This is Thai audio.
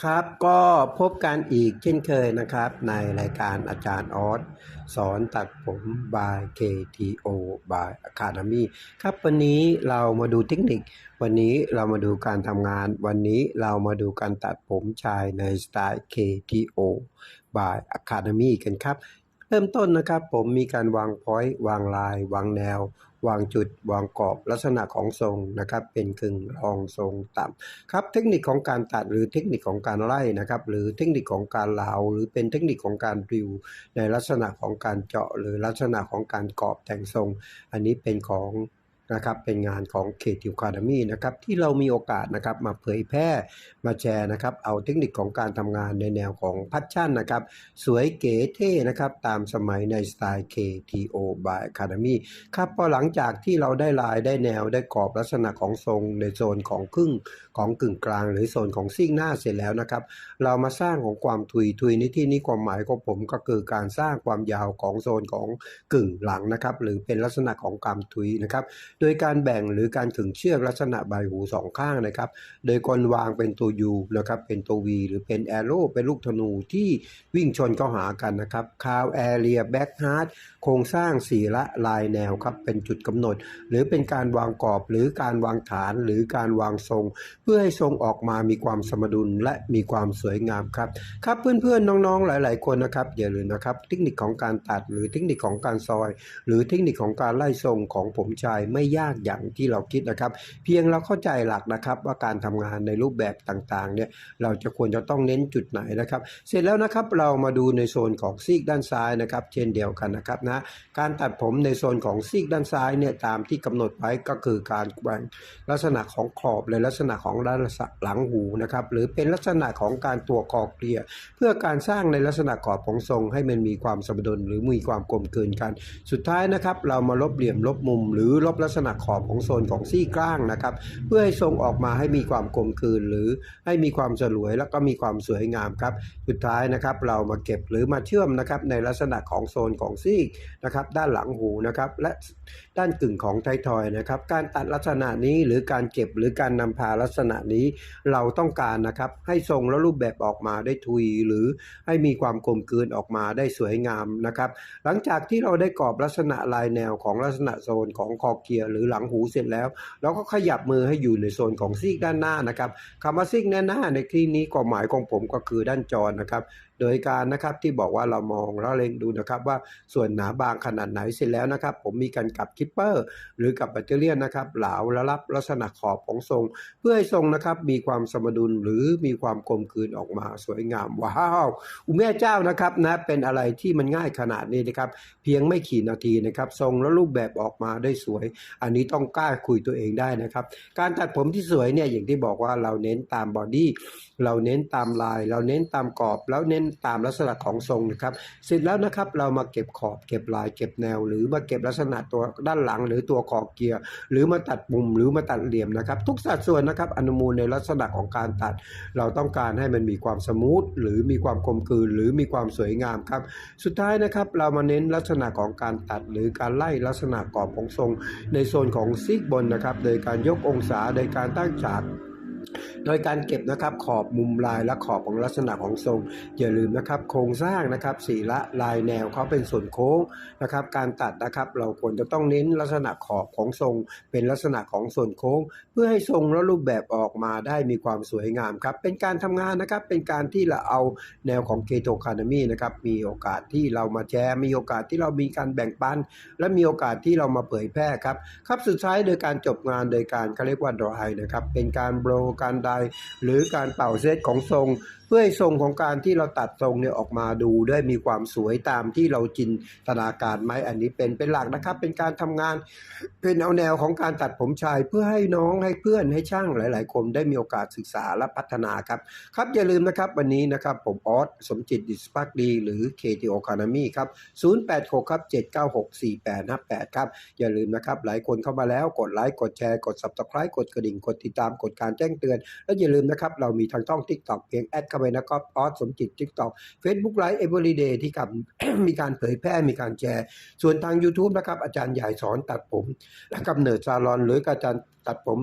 ครับก็พบกันอีกเช่นเคยนะครับ ในรายการอาจารย์ออสสอนตัดผม by KTO by Academy ครับวันนี้เรามาดูเทคนิค วันนี้เรามาดูการทำงาน วันนี้เรามาดูการตัดผมชายในสไตล์ KTO by Academy กันครับ เริ่มต้นนะครับผมมีการวางพอยต์วางลาย วางแนว วางจุด วางกรอบลักษณะของทรงนะครับเป็นกึ่งรองทรงต่ำครับเทคนิคของการตัดหรือเทคนิคของการไล่นะครับหรือเทคนิคของการเหลาหรือเป็นเทคนิคของการริว ในลักษณะของการเจาะหรือลักษณะของการกรอบแต่งทรง อันนี้เป็นของ นะครับเป็นงานของ k t ค Academy นะครับที่เรามีโอกาสนะครับมาเผยแพร่มาแชร์นะครับเอาเทคนิคของการทำงานในแนวของพัชชั่นนะครับสวยเก๋เท่นะครับตามสมัยในสไตล์ KTO by Academy ครับพอหลังจากที่เราได้ลายได้แนวได้กรอบลักษณะของทรงในโซนของครึ่งของกึ่งกลาง หรือโซนของซีกหน้าเสร็จแล้วนะครับเรามาสร้างของความทุยทุยในที่นี้ความหมายของผมก็คือการสร้างความยาวของโซนของกึ่งหลังนะครับหรือเป็นลักษณะของการทุยนะครับโดยการแบ่งหรือการขึงเชือกลักษณะใบหูสองข้างนะครับ โดยคนวางเป็นตัว U นะครับ เป็นตัว V หรือเป็นแอโร่เป็นลูกธนูที่วิ่งชนเข้าหากันนะครับคาวแอเรียแบ็กฮาร์ดโครงสร้างสีละลายแนวครับ เป็นจุดกำหนด หรือเป็นการวางกรอบหรือการวางฐานหรือการวางทรง เพื่อให้ทรงออกมามีความสมดุลและมีความสวยงามครับ ครับเพื่อนๆน้องๆหลาย ๆ คนนะครับอย่าลืมนะครับเทคนิคของการตัดหรือเทคนิคของการซอย หรือเทคนิคของการไล่ทรงของผมชายไม่ยากอย่างที่เราคิดนะครับ เพียงเราเข้าใจหลักนะครับ ว่าการทำงานในรูปแบบต่างๆเนี่ยเราจะควรจะต้องเน้นจุดไหนนะครับ เสร็จแล้วนะครับเรามาดูในโซนของซีกด้านซ้ายนะครับ เช่นเดียวกันนะครับนะการตัดผมในโซนของซีกด้านซ้ายเนี่ยตามที่กำหนดไว้ก็คือการแบ่งลักษณะของขอบเลยลักษณะของด้านหลังหูนะครับหรือเป็นลักษณะของการตัวคอเกลียร์เพื่อการสร้างในลักษณะกรอบของทรง ให้มันมีความสมดุลหรือมีความกลมเกลืนกัน สุดท้ายนะครับ เรามาลบเหลี่ยมลบมุม หรือลบลักษณะขอบของโซนของซี่กล้างนะครับ เพื่อให้ทรงออกมาให้มีความกลมกลืนหรือให้มีความสลวยแล้วก็มีความสวยงามครับ สุดท้ายนะครับเรามาเก็บหรือมาเชื่อมนะครับในลักษณะของโซนของซี่นะครับด้านหลังหูนะครับและด้านกึ่งของไททอยนะครับ การตัดลักษณะนี้หรือการเก็บหรือการนำพาลักษณะนี้เราต้องการนะครับให้ทรงและรูปแบบออกมาได้ทุยหรือให้มีความกลมกลืนออกมาได้สวยงามนะครับ หลังจากที่เราได้กรอบลักษณะลายแนวของลักษณะโซนของคอเกียร์หรือหลังหูเสร็จแล้ว เราก็ขยับมือให้อยู่ในโซนของซีกด้านหน้านะครับคำว่าซีกด้านหน้าในที่นี้ความหมายของผมก็คือด้านจอนะครับโดยการนะครับที่บอกว่าเรามองแล้วเล็งดูนะครับว่าส่วนหนาบางขนาดไหนเสร็จแล้วนะครับ ผมมีการกับคิปเปอร์ หรือกับแบตเตอรี่นะครับเหลาและรับลักษณะขอบของทรง เพื่อให้ทรงนะครับมีความสมดุลหรือมีความกลมกลืนออกมาสวยงามว้าวอุยแม่เจ้านะครับนะเป็นอะไรที่มันง่ายขนาดนี้นะครับ เพียงไม่กี่นาทีนะครับ ทรงและรูปแบบออกมาได้สวยอันนี้ต้องกล้าคุยตัวเองได้นะครับ การตัดผมที่สวยเนี่ยอย่างที่บอกว่าเราเน้นตามบอดี้เราเน้นตามลาย เราเน้นตามกรอบ แล้วเน้นตามลักษณะของทรงนะครับเสร็จแล้วนะครับเรามาเก็บขอบเก็บลาย เก็บแนว หรือมาเก็บลักษณะตัวด้านหลัง หรือตัวขอบเกียร์ หรือมาตัดมุมหรือมาตัดเหลี่ยมนะครับ ทุกสัดส่วนนะครับอนุมูลในลักษณะของการตัด เราต้องการให้มันมีความสมูทหรือมีความกลมกลืนหรือมีความสวยงามครับสุดท้ายนะครับเรามาเน้นลักษณะของการตัดหรือการไล่ลักษณะกรอบของทรง ในโซนของซีกบนนะครับ โดยการยกองศาโดยการตั้งฉาก โดยการเก็บนะครับขอบมุมลายและขอบของลักษณะของทรง อย่าลืมนะครับ โครงสร้างนะครับสีละลายแนวเขาเป็นส่วนโค้งนะครับ การตัดนะครับเราควรจะต้องเน้นลักษณะขอบของทรง เป็นลักษณะของส่วนโค้ง เพื่อให้ทรงและรูปแบบออกมาได้มีความสวยงามครับ เป็นการทำงานนะครับเป็นการที่เราเอาแนวของเกโตคานามีนะครับมีโอกาสที่เรามาแชร์มีโอกาสที่เรามีการแบ่งปัน และมีโอกาสที่เรามาเผยแพร่ครับครับสุดท้ายโดยการจบงานโดยการเขาเรียกว่าดรายนะครับเป็นการโบรกการใด หรือการเป่าเซตของทรง พื่อให้ทรงของการที่เราตัดทรงเนี่ยออกมาดูได้มีความสวยตามที่เราจินตนาการไหมอันนี้เป็นเป็นหลักนะครับ เป็นการทำงานเป็นเอาแนวของการตัดผมชาย เพื่อให้น้องให้เพื่อนให้ช่างหลาย ๆ คนได้มีโอกาสศึกษาและพัฒนาครับ ครับอย่าลืมนะครับวันนี้นะครับผมออสสมจิตดิสปักดี หรือ KTO Economy ครับ 086 ครับ 796 4858 ครับ อย่าลืมนะครับหลายคนเข้ามาแล้วกดไลค์กดแชร์กด Subscribe กดกระดิ่งกดติดตามกดการแจ้งเตือน และอย่าลืมนะครับเรามีทางช่อง TikTok เพียงแอดเข้าไปนะครับออสสมจิตทิกตอกเฟซบุ๊กไลฟ์เอเวอร์เดย์ที่กับมีการเผยแพร่มีการแชร์ ส่วนทาง YouTube นะครับอาจารย์ใหญ่สอนตัดผมและกำเนิดซาลอนหรืออาจารย์ตัดผม